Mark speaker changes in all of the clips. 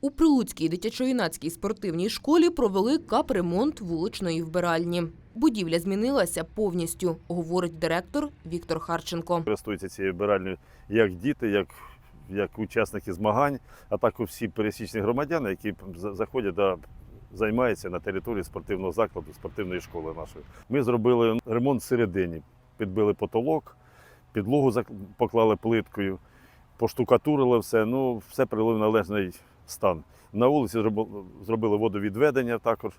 Speaker 1: У Прилуцькій дитячо-юнацькій спортивній школі провели капремонт вуличної вбиральні. Будівля змінилася повністю, говорить директор Віктор Харченко.
Speaker 2: користуються цією вбиральнею як діти, як, як учасники змагань, а також всі пересічні громадяни, які заходять та займаються на території спортивного закладу, спортивної школи нашої. Ми зробили ремонт всередині, підбили потолок, підлогу поклали плиткою, поштукатурили все, ну все привели в належний стан. На вулиці зробили- водовідведення також.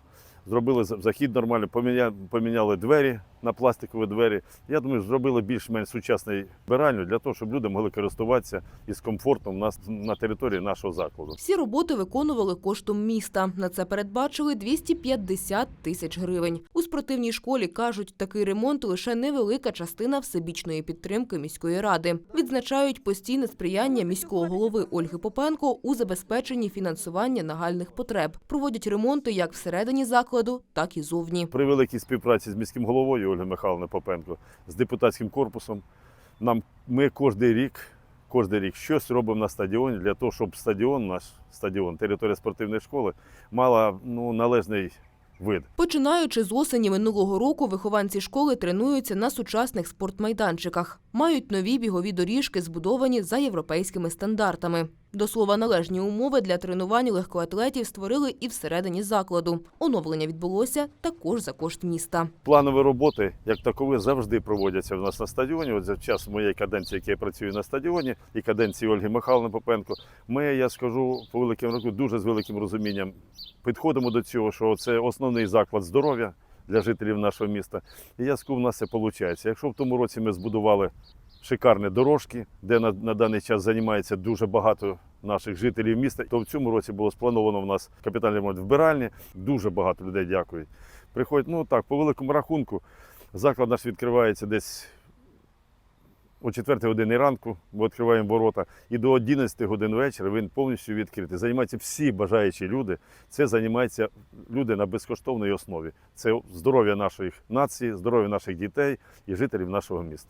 Speaker 2: Зробили захід нормально, поміня- поміняли двері на пластикові двері. Я думаю, зробили більш-менш сучасний вбиральню для того, щоб люди могли користуватися із комфортом на, на території нашого закладу.
Speaker 1: Всі роботи виконували коштом міста. На це передбачили 250 тисяч гривень. Спортивній школі кажуть, такий ремонт лише невелика частина всебічної підтримки міської ради. Відзначають постійне сприяння міського голови Ольги Попенко у забезпеченні фінансування нагальних потреб. Проводять ремонти як всередині закладу, так і зовні.
Speaker 2: При великій співпраці з міським головою Ольгою Михайловною Попенко, з депутатським корпусом, нам ми кожен рік, кожен рік щось робимо на стадіоні для того, щоб стадіон, наш стадіон, територія спортивної школи, мала ну, належний вид.
Speaker 1: Починаючи з осені минулого року, вихованці школи тренуються на сучасних спортмайданчиках. Мають нові бігові доріжки, збудовані за європейськими стандартами. До слова, належні умови для тренувань легкоатлетів створили і всередині закладу. Оновлення відбулося також за кошт міста.
Speaker 2: Планові роботи, як такові, завжди проводяться в нас на стадіоні. От за час моєї каденції, як я працюю на стадіоні, і каденції Ольги Михайловни Попенко, ми, я скажу, по великим року дуже з великим розумінням підходимо до цього, що це основний заклад здоров'я для жителів нашого міста. І я скажу, в нас це виходить. Якщо в тому році ми збудували шикарні дорожки, де на, на даний час займається дуже багато наших жителів міста, то в цьому році було сплановано в нас капітальний ремонт вбиральні. Дуже багато людей дякують. Приходять, ну так, по великому рахунку, заклад наш відкривається десь о 4 годині ранку, ми відкриваємо ворота, і до 11 годин вечора він повністю відкритий. Займаються всі бажаючі люди. Це займаються люди на безкоштовній основі. Це здоров'я нашої нації, здоров'я наших дітей і жителів нашого міста.